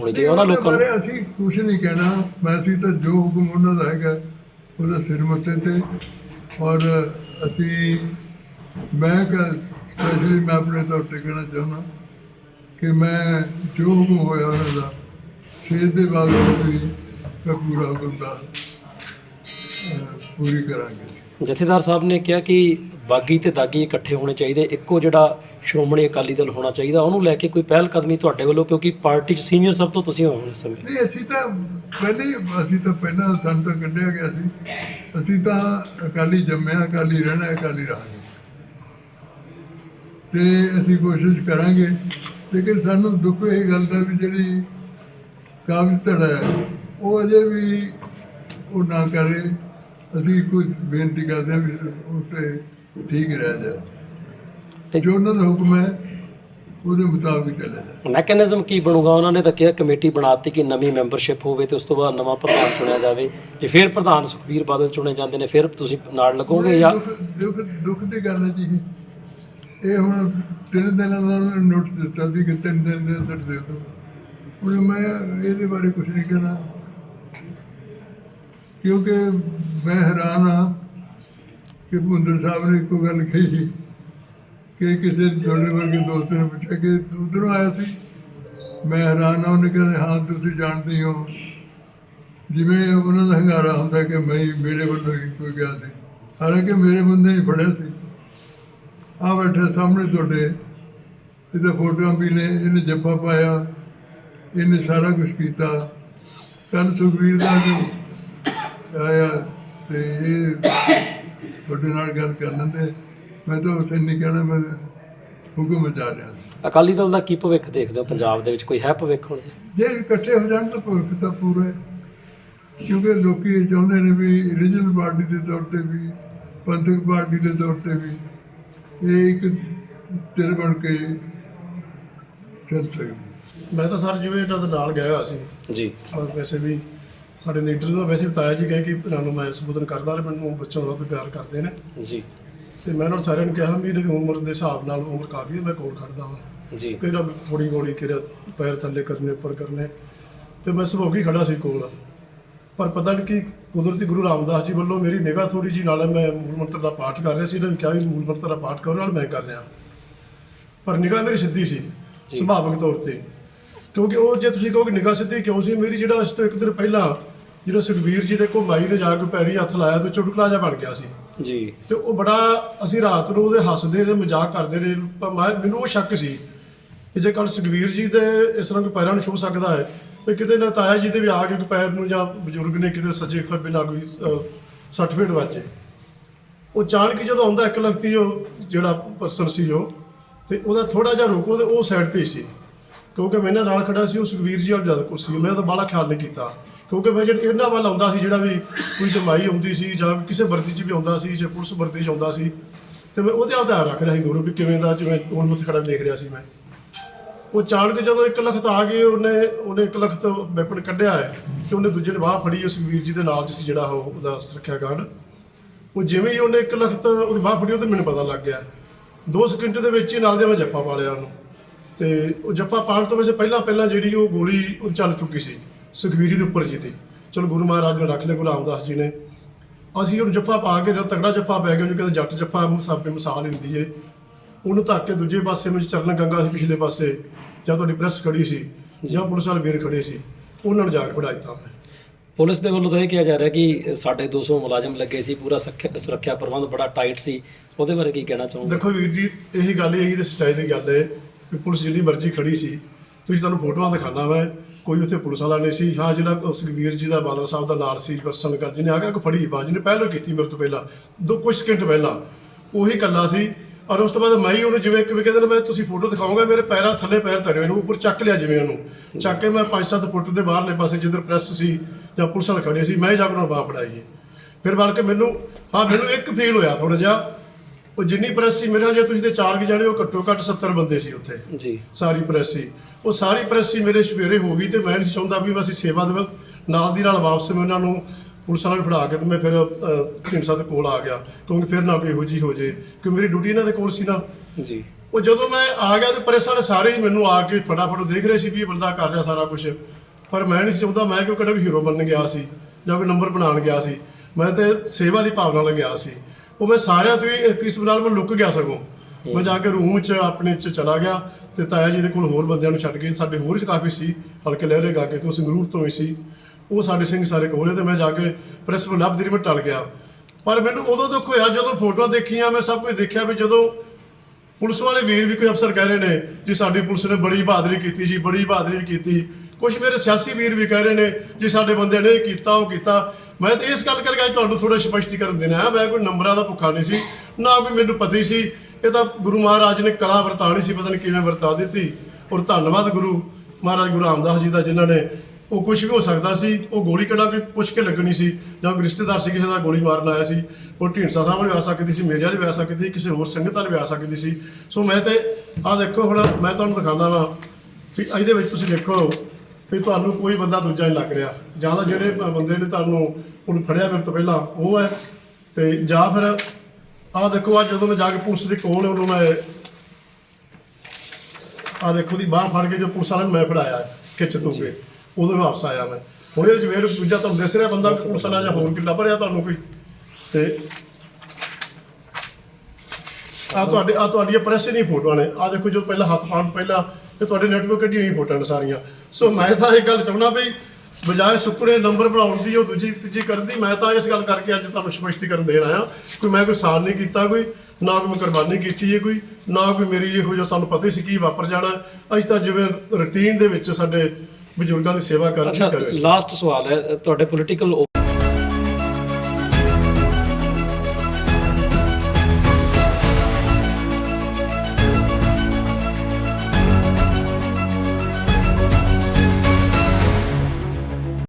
ਹੋਣੀ ਚਾਹੀਦੀ ਉਹਨਾਂ ਲੋਕਾਂ ਨੂੰ ਅਸੀਂ ਕੁਝ ਨਹੀਂ ਕਹਿਣਾ। ਮੈਂ ਅਸੀਂ ਤਾਂ ਜੋ ਹੁਕਮ ਉਹਨਾਂ ਦਾ ਹੈਗਾ ਉਹਦਾ ਸਿਰ ਮੱਥੇ ਤੇ। ਔਰ ਅਸੀਂ ਮੈਂ ਸਪੈਸ਼ਲੀ ਮੈਂ ਆਪਣੇ ਤੌਰ ਤੇ ਕਹਿਣਾ ਚਾਹੁੰਦਾ ਕਿ ਮੈਂ ਜੋ ਹੁਕਮ ਹੋਇਆ ਉਹਨਾਂ ਦਾ ਸਿਹਤ ਦੇ ਬਾਅਦ ਵੀ ਮੈਂ ਪੂਰਾ ਹੁਕਮ ਦਾ ਪੂਰੀ ਕਰਾਂਗੇ। ਜਥੇਦਾਰ ਸਾਹਿਬ ਨੇ ਕਿਹਾ ਕਿ ਬਾਗੀ ਤੇ ਦਾਗੀ ਇਕੱਠੇ ਹੋਣੇ ਚਾਹੀਦੇ। ਇੱਕੋ ਜਿਹੜਾ ਸ਼੍ਰੋਮਣੀ ਅਕਾਲੀ ਦਲ ਹੋਣਾ ਚਾਹੀਦਾ, ਉਹਨੂੰ ਲੈ ਕੇ ਕੋਈ ਪਹਿਲ ਕਦਮੀ ਤੁਹਾਡੇ ਵੱਲੋਂ, ਕਿਉਂਕਿ ਪਾਰਟੀ 'ਚ ਸੀਨੀਅਰ ਸਭ ਤੋਂ ਤੁਸੀਂ ਹੋ ਇਸ ਸਮੇਂ। ਨਹੀਂ, ਅਸੀਂ ਤਾਂ ਪਹਿਲੇ, ਅਸੀਂ ਤਾਂ ਪਹਿਲਾਂ ਸਾਨੂੰ ਤਾਂ ਕੱਢਿਆ ਗਿਆ ਸੀ। ਅਸੀਂ ਤਾਂ ਅਕਾਲੀ ਜੰਮਿਆ, ਅਕਾਲੀ ਰਹਿਣਾ, ਅਕਾਲੀ ਰਹਾਂਗੇ ਤੇ ਅਸੀਂ ਕੋਸ਼ਿਸ਼ ਕਰਾਂਗੇ, ਲੇਕਿਨ ਸਾਨੂੰ ਦੁੱਖ ਇਹ ਗੱਲ ਦਾ ਵੀ ਜਿਹੜੀ ਕਾਬਲ ਧੜਾ ਹੈ, ਉਹ ਅਜੇ ਵੀ ਉਹ ਨਾ ਕਰੇ। ਅਸੀਂ ਕੁਝ ਬੇਨਤੀ ਕਰਦੇ ਹਾਂ ਵੀ ਉੱਤੇ ਠੀਕ ਰਹਿ ਜਾਏ ਤੇ- ਜੋ ਉਹਨਾਂ ਦਾ ਹੁਕਮ ਹੈ ਉਹਦੇ ਮੁਤਾਬਿਕ ਚੱਲਿਆ ਮੈਕੈਨਿਜ਼ਮ ਕੀ ਬਣੂਗਾ? ਉਹਨਾਂ ਨੇ ਤਾਂ ਕਿਹਾ ਕਮੇਟੀ ਬਣਾਤੀ ਕਿ ਨਵੀਂ ਮੈਂਬਰਸ਼ਿਪ ਹੋਵੇ ਤੇ ਉਸ ਤੋਂ ਬਾਅਦ ਨਵਾਂ ਪ੍ਰਧਾਨ ਚੁਣਿਆ ਜਾਵੇ। ਜੇ ਫਿਰ ਪ੍ਰਧਾਨ ਸੁਖਬੀਰ ਬਾਦਲ ਚੁਣੇ ਜਾਂਦੇ ਨੇ ਫਿਰ ਤੁਸੀਂ ਨਾਲ ਲੱਗੋਗੇ ਜਾਂ ਦੁੱਖ ਦੁੱਖ ਦੁੱਖ ਦੀ ਗੱਲ ਹੈ ਜੀ। ਇਹ ਹੁਣ ਤਿੰਨ ਦਿਨਾਂ ਦਾ ਉਹਨਾਂ ਨੇ ਨੋਟਿਸ ਦਿੱਤਾ ਸੀ ਕਿ ਤਿੰਨ ਦਿਨ ਦੇ ਅੰਦਰ ਦੇ ਦਿਓ। ਹੁਣ ਮੈਂ ਇਹਦੇ ਬਾਰੇ ਕੁਝ ਨਹੀਂ ਕਹਿਣਾ। ਕਿਉਂਕਿ ਮੈਂ ਹੈਰਾਨ ਹਾਂ ਕਿ ਭੁੰਦਰ ਸਾਹਿਬ ਨੇ ਇੱਕੋ ਗੱਲ ਕਹੀ। ਕਿ ਕਿਸੇ ਤੁਹਾਡੇ ਵਰਗੇ ਦੋਸਤ ਨੇ ਪੁੱਛਿਆ ਕਿ ਤੂੰ ਉਧਰੋਂ ਆਇਆ ਸੀ? ਮੈਂ ਹੈਰਾਨ ਹਾਂ, ਉਹਨੇ ਕਿਹਾ, ਹਾਂ, ਤੁਸੀਂ ਜਾਣਦੇ ਹੋ ਜਿਵੇਂ ਉਹਨਾਂ ਦਾ ਹੰਗਾਰਾ ਹੁੰਦਾ ਕਿ ਮੈਂ ਮੇਰੇ ਵੱਲੋਂ ਹੀ ਕੋਈ ਗਿਆ ਸੀ। ਹਾਲਾਂਕਿ ਮੇਰੇ ਬੰਦੇ ਹੀ ਫੜਿਆ ਸੀ। ਆ ਬੈਠੇ ਸਾਹਮਣੇ ਤੁਹਾਡੇ। ਇਹਦਾ ਫੋਟੋਆਂ ਵੀ ਨੇ, ਇਹਨੇ ਜੱਫਾ ਪਾਇਆ, ਇਹਨੇ ਸਾਰਾ ਕੁਝ ਕੀਤਾ। ਕੱਲ ਸੁਖਵੀਰ ਦਾ ਜੋ ਆਇਆ ਤੇ ਇਹ ਤੁਹਾਡੇ ਨਾਲ ਗੱਲ ਕਰ ਲੈਂਦੇ। ਮੈਂ ਤਾਂ ਉੱਥੇ ਨਹੀਂ ਕਹਿਣਾ ਮੈਂ ਹੁਕਮ ਜਾ ਰਿਹਾ ਸੀ। ਅਕਾਲੀ ਦਲ ਦਾ ਕੀ ਭਵਿੱਖ ਦੇਖਦੇ ਹੋ? ਪੰਜਾਬ ਦੇ ਵਿੱਚ ਕੋਈ ਹੈ ਭਵਿੱਖ ਹੁਣ? ਜੇ ਇਕੱਠੇ ਹੋ ਜਾਣ ਤਾਂ ਭਵਿੱਖ ਤਾਂ ਪੂਰਾ ਹੈ। ਕਿਉਂਕਿ ਲੋਕੀ ਇਹ ਚਾਹੁੰਦੇ ਨੇ ਵੀ ਰੀਜਨਲ ਪਾਰਟੀ ਦੇ ਤੌਰ ਤੇ ਵੀ ਪੰਥਕ ਪਾਰਟੀ ਦੇ ਤੌਰ ਤੇ ਵੀ ਇਹ ਇੱਕ ਤਿਰ ਬਣ ਕੇ ਚੱਲ ਸਕਦੀ ਮੈਂ ਤਾਂ ਸਰ ਜਿਵੇਂ ਇਹਨਾਂ ਦੇ ਨਾਲ ਗਿਆ ਹੋਇਆ ਸੀ ਜੀ। ਔਰ ਵੈਸੇ ਵੀ ਸਾਡੇ ਲੀਡਰ ਨੂੰ ਵੈਸੇ ਬਤਾਇਆ ਜੀ ਗਏ ਕਿ ਇਹਨਾਂ ਨੂੰ ਮੈਂ ਸੰਬੋਧਨ ਕਰਦਾ ਤੇ ਮੈਨੂੰ ਬੱਚਿਆਂ ਨੂੰ ਬਹੁਤ ਪਿਆਰ ਕਰਦੇ ਨੇ। ਜੀ। ਤੇ ਮੈਂ ਉਹਨਾਂ ਸਾਰਿਆਂ ਨੂੰ ਕਿਹਾ ਵੀ ਇਹਦੀ ਉਮਰ ਦੇ ਹਿਸਾਬ ਨਾਲ ਉਮਰ ਕਾਫੀ ਹੈ ਮੈਂ ਕੋਲ ਖੜਦਾ ਹਾਂ। ਜੀ। ਕਿਹੜਾ ਥੋੜੀ ਬੋੜੀ ਕਿਹੜਾ ਪੈਰ ਥੱਲੇ ਕਰਨੇ ਉੱਪਰ ਕਰਨੇ। ਤੇ ਮੈਂ ਸੁਭੋਗੀ ਖੜਾ ਸੀ ਕੋਲ। ਪਰ ਪਤਾ ਨਹੀਂ ਕਿ ਕੁਦਰਤੀ ਗੁਰੂ ਰਾਮਦਾਸ ਜੀ ਵੱਲੋਂ ਮੇਰੀ ਨਿਗਾਹ ਥੋੜੀ ਜੀ ਨਾਲ ਮੈਂ ਮੂਲ ਮੰਤਰ ਦਾ ਪਾਠ ਕਰ ਰਿਹਾ ਸੀ ਇਹਨਾਂ ਨੇ ਕਿਹਾ ਵੀ ਮੂਲ ਮੰਤਰ ਦਾ ਪਾਠ ਕਰੋ ਨਾਲ ਮੈਂ ਕਰ ਰਿਹਾ। ਪਰ ਨਿਗਾਹ ਮੇਰੀ ਸਿੱਧੀ ਸੀ ਸੁਭਾਵਿਕ ਤੌਰ ਤੇ। ਕਿਉਂਕਿ ਉਹ ਜੇ ਤੁਸੀਂ ਕਹੋਗੇ ਨਿਗਾਹ ਸਿੱਧੀ ਕਿਉਂ ਸੀ ਮੇਰੀ ਜਿਹੜਾ ਅੱਜ ਤੋਂ ਇੱਕ ਦਿਨ ਪਹਿਲਾਂ ਜਿਹੜਾ ਸੁਖਬੀਰ ਜੀ ਦੇ ਕੋਲ ਮਾਈ ਨੇ ਜਾ ਕੇ ਪੈਰੀ ਹੱਥ ਲਾਇਆ ਤੇ ਚੁਟਕਲਾ ਜਿਹਾ ਬਣ ਗਿਆ ਸੀ। ਜੀ। ਤੇ ਉਹ ਬੜਾ ਅਸੀਂ ਰਾਤ ਨੂੰ ਉਹਦੇ ਹੱਸਦੇ ਰਹੇ ਮਜ਼ਾਕ ਕਰਦੇ ਰਹੇ। ਪਰ ਮੈਂ ਮੈਨੂੰ ਉਹ ਸ਼ੱਕ ਸੀ ਕਿ ਜੇ ਕੱਲ ਸੁਖਬੀਰ ਜੀ ਦੇ ਇਸ ਤਰ੍ਹਾਂ ਕੋਈ ਪੈਰਾਂ ਨੂੰ ਛੂ ਸਕਦਾ ਹੈ ਤੇ ਕਿਤੇ ਨਾ ਤਾਇਆ ਜੀ ਦੇ ਵੀ ਆ ਕੇ ਕੋਈ ਪੈਰ ਨੂੰ ਜਾਂ ਬਜ਼ੁਰਗ ਨੇ ਕਿਤੇ ਸੱਜੇ ਖੱਬੇ ਨਾਲ ਕੋਈ ਅਹ, ਸੱਟ ਫੇਟ ਵੱਜੇ। ਉਹ ਚਾਣ ਕੇ ਜਦੋਂ ਆਉਂਦਾ ਇੱਕ ਲਖਤੀ ਉਹ ਜਿਹੜਾ ਪਰਸਨ ਸੀ ਉਹ ਤੇ ਉਹਦਾ ਥੋੜਾ ਜਿਹਾ ਰੁਕੋ ਤੇ ਉਹ ਸਾਈਡ ਤੇ ਹੀ ਸੀ। ਕਿਉਂਕਿ ਮੈਂ ਨਾਲ ਖੜਾ ਸੀ ਉਹ ਸੁਖਬੀਰ ਜੀ ਵਾਲ ਜਦ ਕੁਛ ਸੀ। ਮੈਂ ਉਹਦਾ ਬਾਹਲਾ ਖਿਆਲ ਨਹੀਂ ਕੀਤਾ। ਕਿਉਂਕਿ ਮੈਂ ਜਿਹੜਾ ਇਹਨਾਂ ਵੱਲ ਆਉਂਦਾ ਸੀ, ਜਿਹੜਾ ਵੀ ਕੋਈ ਜਮਾਈ ਆਉਂਦੀ ਸੀ ਜਾਂ ਕਿਸੇ ਵਰਦੀ 'ਚ ਵੀ ਆਉਂਦਾ ਸੀ ਜਾਂ ਪੁਲਿਸ ਵਰਦੀ 'ਚ ਆਉਂਦਾ ਸੀ, ਤੇ ਮੈਂ ਉਹਦੇ ਆਧਾਰ ਰੱਖ ਰਿਹਾ ਸੀ ਦੂਰੋਂ ਵੀ ਕਿਵੇਂ ਦਾ ਜਿਵੇਂ ਹੁਣ ਉੱਥੇ ਖੜਾ ਦੇਖ ਰਿਹਾ ਸੀ ਮੈਂ। ਉਹ ਚਾਣ ਕੇ ਜਦੋਂ ਇੱਕ ਲਖਤ ਆ ਗਏ, ਉਹਨੇ ਉਹਨੇ ਇੱਕ ਲਖਤ ਵੈਪਨ ਕੱਢਿਆ ਹੈ ਤੇ ਉਹਨੇ ਦੂਜੇ ਨੇ ਬਾਹ ਫੜੀ, ਉਸ ਵੀਰ ਜੀ ਦੇ ਨਾਲ ਜਿਸ ਜਿਹੜਾ ਉਹ, ਉਹਦਾ ਸੁਰੱਖਿਆ ਗਾਰਡ ਉਹ ਜਿਵੇਂ ਹੀ ਉਹਨੇ ਇੱਕ ਲਖਤ ਉਹਦੀ ਬਾਹ ਫੜੀ ਉਹ ਤੇ ਮੈਨੂੰ ਪਤਾ ਲੱਗ ਗਿਆ। ਦੋ ਸਕਿੰਟ ਦੇ ਵਿੱਚ ਹੀ ਨਾਲ ਦੇ ਮੈਂ ਜੱਫਾ ਪਾ ਲਿਆ ਉਹਨੂੰ। ਤੇ ਉਹ ਜੱਫਾ ਪਾਉਣ ਤੋਂ ਵੈਸੇ ਪਹਿਲਾਂ ਪਹਿਲਾਂ ਜਿਹੜੀ ਉਹ ਗੋਲੀ ਉਹ ਚੱਲ ਚੁੱਕੀ ਸੀ। ਸੁਖਵੀਰੀ ਦੇ ਉੱਪਰ ਜੀ ਤੇ ਚਲੋ ਗੁਰੂ ਮਹਾਰਾਜ ਨੇ ਰੱਖ ਲਿਆ ਗੁਰੂ ਰਾਮਦਾਸ ਜੀ ਨੇ। ਅਸੀਂ ਉਹਨੂੰ ਜੱਫਾ ਪਾ ਕੇ ਜਦ ਤਗੜਾ ਜੱਫਾ ਪੈ ਗਿਆ ਉਹਨੂੰ ਕਹਿੰਦੇ ਜੱਟ ਜੱਫਾ ਸਾਬੇ ਮਿਸਾਲ ਹੁੰਦੀ ਏ। ਉਹਨੂੰ ਧੱਕ ਕੇ ਦੂਜੇ ਪਾਸੇ ਵਿੱਚ ਚਰਨ ਗੰਗਾ ਸੀ ਪਿਛਲੇ ਪਾਸੇ ਜਾਂ ਤੁਹਾਡੀ ਪ੍ਰੈਸ ਖੜੀ ਸੀ ਜਾਂ। ਪੁਲਿਸ ਵਾਲੇ ਵੀਰ ਖੜੇ ਸੀ ਉਹਨਾਂ ਨੂੰ ਜਾ ਕੇ ਫੜਾ ਦਿੱਤਾ ਮੈਂ। ਪੁਲਿਸ ਦੇ ਵੱਲੋਂ ਤਾਂ ਇਹ ਕਿਹਾ ਜਾ ਰਿਹਾ ਕਿ ਸਾਡੇ 200 ਮੁਲਾਜ਼ਮ ਲੱਗੇ ਸੀ ਪੂਰਾ ਸੁਰੱਖਿਆ ਪ੍ਰਬੰਧ ਬੜਾ ਟਾਈਟ ਸੀ। ਉਹਦੇ ਬਾਰੇ ਕੀ ਕਹਿਣਾ ਚਾਹੋਗੇ? ਦੇਖੋ ਵੀਰ ਜੀ ਇਹੀ ਗੱਲ ਇਹੀ ਤੇ ਸੱਚਾਈ ਦੀ ਗੱਲ ਹੈ ਕਿ ਪੁਲਿਸ ਜਿੰਨੀ ਮਰਜ਼ੀ ਖੜੀ ਸੀ ਤੁਸੀਂ ਤੁਹਾਨੂੰ ਫੋਟੋਆਂ ਦਿਖਾਣਾ ਮੈਂ। ਕੋਈ ਉੱਥੇ ਪੁਲਿਸ ਵਾਲਾ ਨਹੀਂ ਸੀ। ਹਾਂ, ਜਿਹੜਾ ਉਸ ਜੀ ਦਾ ਬਾਦਲ ਸਾਹਿਬ ਦਾ ਨਾਲ ਸੀ ਪਰਸਨ ਕਰ, ਜਿਹਨੇ ਆ ਕੇ ਇੱਕ ਫੜੀ ਬਾਜ ਨੇ ਪਹਿਲਾਂ ਕੀਤੀ ਮੇਰੇ ਤੋਂ ਪਹਿਲਾਂ, ਦੋ ਕੁਝ ਸਕਿੰਟ ਪਹਿਲਾਂ, ਉਹੀ ਕੱਲਾ ਸੀ। ਔਰ ਉਸ ਤੋਂ ਬਾਅਦ ਮੈਂ ਹੀ ਉਹਨੂੰ ਜਿਵੇਂ ਕਿਵੇਂ ਕਹਿੰਦੇ ਨੇ ਮੈਂ ਤੁਸੀਂ ਫੋਟੋ ਦਿਖਾਉਂਗਾ ਮੇਰੇ ਪੈਰਾਂ ਥੱਲੇ ਪੈਰ ਧਰੇ ਇਹਨੂੰ ਉੱਪਰ ਚੱਕ ਲਿਆ ਜਿਵੇਂ ਉਹਨੂੰ। ਚੱਕ ਕੇ ਮੈਂ 5-7 ਫੁੱਟ ਦੇ ਬਾਹਰਲੇ ਪਾਸੇ ਜਿੱਧਰ ਪ੍ਰੈਸ ਸੀ, ਜਾਂ ਪੁਲਿਸ ਵਾਲੇ ਖੜੇ ਸੀ, ਮੈਂ ਹੀ ਜਾ ਕੇ ਉਹਨਾਂ ਨੂੰ ਬਾਂਹ ਫੜਾਈ। ਫਿਰ ਬਣ ਕੇ ਮੈਨੂੰ, ਹਾਂ, ਮੈਨੂੰ ਇੱਕ ਫੀਲ ਹੋਇਆ ਥੋੜਾ ਜਿਹਾ। ਉਹ ਜਿੰਨੀ ਪ੍ਰੈਸ ਸੀ ਮੇਰੇ ਨਾਲ ਜੇ ਤੁਸੀਂ ਤੇ ਚਾਰ ਕੁ ਜਾਣੇ ਉਹ ਘੱਟੋ ਘੱਟ 70 ਬੰਦੇ ਸੀ ਉੱਥੇ। ਜੀ। ਸਾਰੀ ਪ੍ਰੈਸ ਸੀ। ਉਹ ਸਾਰੀ ਪ੍ਰੈਸ ਸੀ ਮੇਰੇ ਸਵੇਰੇ ਹੋ ਗਈ ਤੇ ਮੈਂ ਨਹੀਂ ਚਾਹੁੰਦਾ ਵੀ ਮੈਂ ਅਸੀਂ ਸੇਵਾ ਦੇਵਾਂ ਨਾਲ ਦੀ ਨਾਲ ਵਾਪਸ ਮੈਂ ਉਹਨਾਂ ਨੂੰ ਪੁਲਿਸ ਵਾਲਿਆਂ ਨੂੰ ਫੜਾ ਕੇ ਤੇ ਮੈਂ ਫਿਰ ਢੀਂਡਸਾ ਦੇ ਕੋਲ ਆ ਗਿਆ। ਕਿਉਂਕਿ ਫਿਰ ਨਾ ਕੋਈ ਇਹੋ ਜਿਹੀ ਹੋ ਜੇ ਕਿ ਮੇਰੀ ਡਿਊਟੀ ਇਹਨਾਂ ਦੇ ਕੋਲ ਸੀ ਨਾ। ਜੀ। ਉਹ ਜਦੋਂ ਮੈਂ ਆ ਗਿਆ ਤੇ ਪ੍ਰੈਸ ਵਾਲੇ ਸਾਰੇ ਹੀ ਮੈਨੂੰ ਆ ਕੇ ਫਟਾਫਟ ਦੇਖ ਰਹੇ ਸੀ ਵੀ ਇਹ ਬੰਦਾ ਕਰ ਰਿਹਾ ਸਾਰਾ ਕੁਝ ਪਰ ਮੈਂ ਨਹੀਂ ਚਾਹੁੰਦਾ ਮੈਂ ਕਿਉਂ ਕਿਹੜਾ ਵੀ ਹੀਰੋ ਬਣਨ ਗਿਆ ਸੀ ਜਾਂ ਕੋਈ ਨੰਬਰ ਬਣਾਉਣ ਗਿਆ ਸੀ। ਮੈਂ ਤੇ ਸੇਵਾ ਦੀ ਭਾਵਨਾ ਨਾਲ ਗਿਆ ਸੀ। ਉਹ ਮੈਂ ਸਾਰਿਆਂ ਤੋਂ ਹੀ ਇੱਕ ਕਿਸਮ ਨਾਲ ਮੈਂ ਲੁੱਕ ਗਿਆ ਸਗੋਂ। ਮੈਂ ਜਾ ਕੇ ਰੂਮ 'ਚ ਆਪਣੇ 'ਚ ਚਲਾ ਗਿਆ ਤੇ ਤਾਇਆ ਜੀ ਦੇ ਕੋਲ ਹੋਰ ਬੰਦਿਆਂ ਨੂੰ ਛੱਡ ਕੇ ਸਾਡੇ ਹੋਰ ਹੀ ਕਾਫੀ ਸੀ ਹਲਕੇ ਲਹਿਰੇ ਗਾ ਕੇ ਤੋਂ ਸੰਗਰੂਰ ਤੋਂ ਹੀ ਸੀ। ਉਹ ਸਾਡੇ ਸਿੰਘ ਸਾਰੇ ਕੋਲੇ ਤੇ ਮੈਂ ਜਾ ਕੇ ਪ੍ਰੈਸ ਨੂੰ ਲੱਭ ਦਿਰੀ ਟਲ ਗਿਆ। ਪਰ ਮੈਨੂੰ ਉਦੋਂ ਦੁੱਖ ਹੋਇਆ ਜਦੋਂ ਫੋਟੋਆਂ ਦੇਖੀਆਂ ਮੈਂ ਸਭ ਕੁਝ ਦੇਖਿਆ ਵੀ ਜਦੋਂ ਪੁਲਿਸ ਵਾਲੇ ਵੀਰ ਵੀ ਕੋਈ ਅਫਸਰ ਕਹਿ ਰਹੇ ਨੇ ਜੀ ਸਾਡੀ ਪੁਲਿਸ ਨੇ ਬੜੀ ਬਹਾਦਰੀ ਕੀਤੀ ਜੀ ਬੜੀ ਬਹਾਦਰੀ ਕੀਤੀ। ਕੁਝ ਮੇਰੇ ਸਿਆਸੀ ਵੀਰ ਵੀ ਕਹਿ ਰਹੇ ਨੇ ਜੀ ਸਾਡੇ ਬੰਦੇ ਨੇ ਇਹ ਕੀਤਾ, ਉਹ ਕੀਤਾ। ਮੈਂ ਤਾਂ ਇਸ ਗੱਲ ਕਰਕੇ ਅੱਜ ਤੁਹਾਨੂੰ ਥੋੜਾ ਸਪਸ਼ਟੀਕਰਨ ਦੇਣਾ ਹੈ। ਮੈਂ ਕੋਈ ਨੰਬਰਾਂ ਦਾ ਭੁੱਖਾ ਨਹੀਂ ਸੀ, ਨਾ ਵੀ ਮੈਨੂੰ ਪਤਾ ਹੀ ਸੀ। ਇਹ ਤਾਂ ਗੁਰੂ ਮਹਾਰਾਜ ਨੇ ਕਲਾ ਵਰਤਾਣੀ ਸੀ, ਪਤਾ ਨਹੀਂ ਕਿਵੇਂ ਵਰਤਾ ਦਿੱਤੀ। ਔਰ ਧੰਨਵਾਦ ਗੁਰੂ ਮਹਾਰਾਜ, ਗੁਰੂ ਰਾਮਦਾਸ ਜੀ ਦਾ, ਜਿਨ੍ਹਾਂ ਨੇ ਉਹ ਕੁਝ ਵੀ ਹੋ ਸਕਦਾ ਸੀ, ਉਹ ਗੋਲੀ ਕਿਹੜਾ ਵੀ ਪੁੱਛ ਕੇ ਲੱਗਣੀ ਸੀ, ਜਾਂ ਕੋਈ ਰਿਸ਼ਤੇਦਾਰ ਸੀ ਕਿਸੇ ਦਾ ਗੋਲੀ ਮਾਰਨ ਆਇਆ ਸੀ। ਉਹ ਢੀਂਡਸਾ ਸਾਹਿਬ ਵਾਲੇ ਵੀ ਆ ਸਕਦੀ ਸੀ ਮੇਰੇ ਵਾਲੇ ਵੀ ਆ ਸਕਦੀ ਸੀ, ਕਿਸੇ ਹੋਰ ਸੰਗਤ ਵਾਲੇ ਵੀ ਆ ਸਕਦੀ ਸੀ। ਸੋ ਮੈਂ ਤੇ, ਆਹ ਦੇਖੋ ਹੁਣ, ਮੈਂ ਤੁਹਾਨੂੰ ਦਿਖਾਉਂਦਾ ਵਾਂ ਵੀ ਇਹਦੇ ਵਿੱਚ ਤੁਸੀਂ ਦੇਖੋ ਵੀ ਤੁਹਾਨੂੰ ਕੋਈ ਬੰਦਾ ਦੂਜਾ ਨਹੀਂ ਲੱਗ ਰਿਹਾ। ਜਾਂ ਤਾਂ ਜਿਹੜੇ ਬੰਦੇ ਨੇ ਤੁਹਾਨੂੰ ਹੁਣ ਫੜਿਆ ਮੇਰੇ ਤੋਂ ਪਹਿਲਾਂ, ਉਹ ਹੈ। ਤੇ ਜਾਂ ਫਿਰ, ਆਹ ਦੇਖੋ ਆ ਜਦੋਂ ਮੈਂ ਜਾ ਕੇ ਪੁਲਿਸ ਦੇ ਕੋਲ ਉਹਨੂੰ ਮੈਂ ਆਹ ਦੇਖੋ ਦੀ ਬਾਹ ਫੜ ਕੇ ਜੋ ਪੁਲਿਸ ਵਾਲੇ ਨੂੰ ਮੈਂ ਫੜਾਇਆ ਖਿੱਚ ਤੂਗੇ ਉਦੋਂ ਵਾਪਸ ਆਇਆ ਮੈਂ। ਹੁਣ ਇਹਦੇ ਵਿੱਚ ਵੇਰ ਦੂਜਾ ਤੁਹਾਨੂੰ ਦਿਸ ਰਿਹਾ ਬੰਦਾ ਵੀ ਪੁਲਿਸ ਵਾਲਾ ਜਾਂ ਹੋਰ ਕਿ ਲੱਭ ਰਿਹਾ ਤੁਹਾਨੂੰ ਕੋਈ ਤੇ ਆ ਤੁਹਾਡੇ ਆ ਤੁਹਾਡੀਆਂ ਪ੍ਰੈਸ ਦੀਆਂ ਫੋਟੋਆਂ ਨੇ। ਆ ਦੇਖੋ, ਜੋ ਪਹਿਲਾਂ ਹੱਥ ਪਾਉਣ ਪਹਿਲਾਂ ਇਹ ਤੁਹਾਡੇ ਨੈਟਵਰਕ ਕੱਢੀਆਂ ਹੋਈਆਂ ਫੋਟੋਆਂ ਨੇ ਸਾਰੀਆਂ। ਸੋ ਮੈਂ ਤਾਂ ਇਹ ਗੱਲ ਚਾਹੁੰਦਾ ਵੀ ਬਜਾਏ ਸੁੱਕੜੇ ਨੰਬਰ ਬਣਾਉਣ ਦੀ ਉਹ ਦੂਜੀ ਤੀਜੀ ਕਰਨ ਦੀ ਮੈਂ ਤਾਂ ਇਸ ਗੱਲ ਕਰਕੇ ਅੱਜ ਤੁਹਾਨੂੰ ਸਪਸ਼ਟੀਕਰਨ ਦੇਣ ਆਇਆ। ਕੋਈ ਮੈਂ ਕੋਈ ਸਾਨ ਨਹੀਂ ਕੀਤਾ ਕੋਈ ਨਾ ਕੋਈ ਮੈਂ ਕੁਰਬਾਨੀ ਕੀਤੀ ਹੈ ਕੋਈ ਨਾ ਕੋਈ ਮੇਰੀ ਇਹੋ ਜਿਹਾ ਸਾਨੂੰ ਪਤਾ ਸੀ ਕੀ ਵਾਪਰ ਜਾਣਾ। ਅਸੀਂ ਤਾਂ ਜਿਵੇਂ ਰੁਟੀਨ ਦੇ ਵਿੱਚ ਸਾਡੇ ਬਜ਼ੁਰਗਾਂ ਦੀ ਸੇਵਾ ਕਰਨ ਅੱਛਾ ਕਰ ਰਹੇ ਸੀ। ਲਾਸਟ ਸਵਾਲ ਹੈ ਤੁਹਾਡੇ ਪੋਲੀਟੀਕਲ